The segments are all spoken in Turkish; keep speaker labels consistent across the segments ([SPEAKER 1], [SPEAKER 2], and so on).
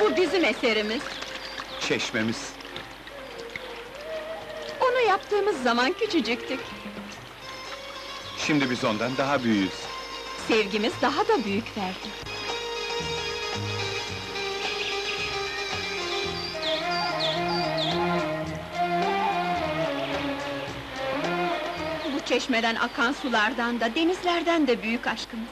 [SPEAKER 1] Bu bizim eserimiz.
[SPEAKER 2] Çeşmemiz.
[SPEAKER 1] Onu yaptığımız zaman küçücüktük.
[SPEAKER 2] Şimdi biz ondan daha büyüğüz.
[SPEAKER 1] Sevgimiz daha da büyük verdi. Çeşmeden akan sulardan da, denizlerden de büyük aşkımız.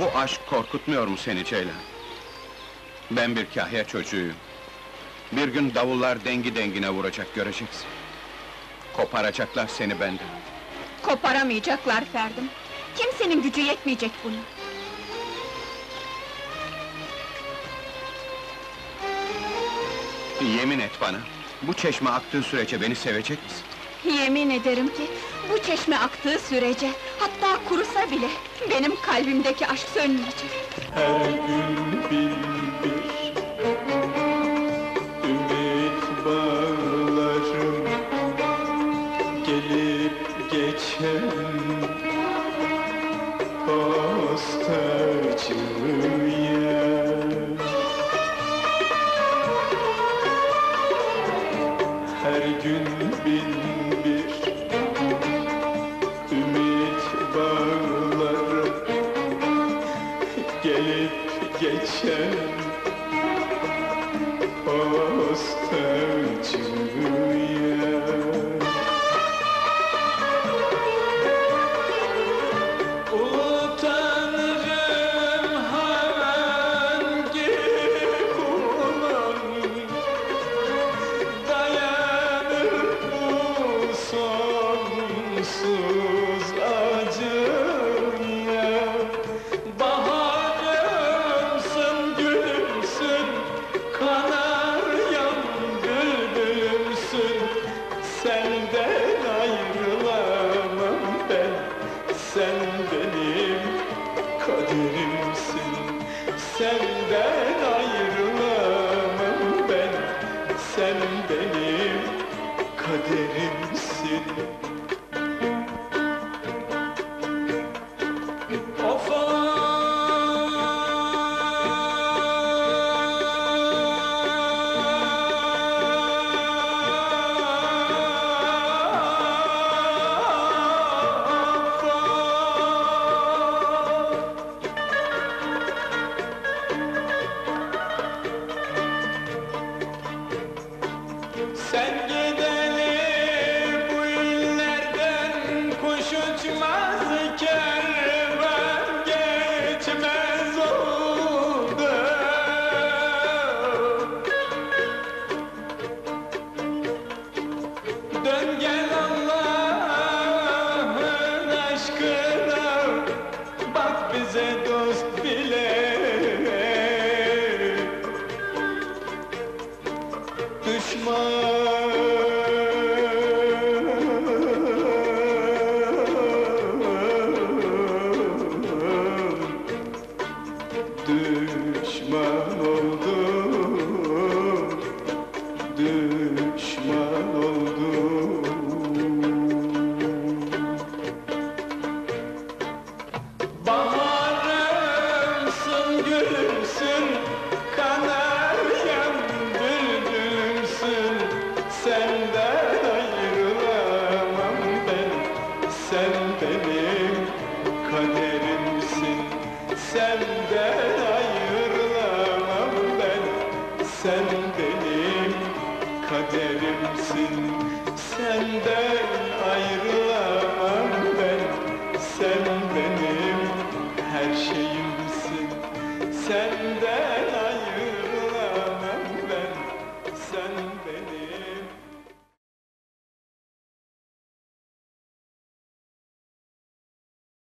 [SPEAKER 2] Bu aşk korkutmuyor mu seni Ceylan? Ben bir kahya çocuğuyum. Bir gün davullar dengi dengine vuracak göreceksin. Koparacaklar seni benden.
[SPEAKER 1] Koparamayacaklar Ferdim. Kimsenin gücü yetmeyecek buna.
[SPEAKER 2] Yemin et bana, bu çeşme aktığı sürece beni sevecek misin?
[SPEAKER 1] Yemin ederim ki, bu çeşme aktığı sürece, hatta kurusa bile, benim kalbimdeki aşk sönmeyecek.
[SPEAKER 3] Her gün bin bir ümit bağlarım Gelip geçen postacıya gün bin bir ümit bağlarım gelip geçen sen benim kaderimsin. Senden ayrılamam ben, sen benim kaderimsin Sen gideli bu illerden kuş uçmaz kervan geçmez oldu. Dön gel Baharımsın, gülümsün, kanaryam, bülbülümsün Senden ayrılamam ben, sen benim kaderimsin. Senden ayrılamam ben, sen benim kaderimsin. Senden ayrılamam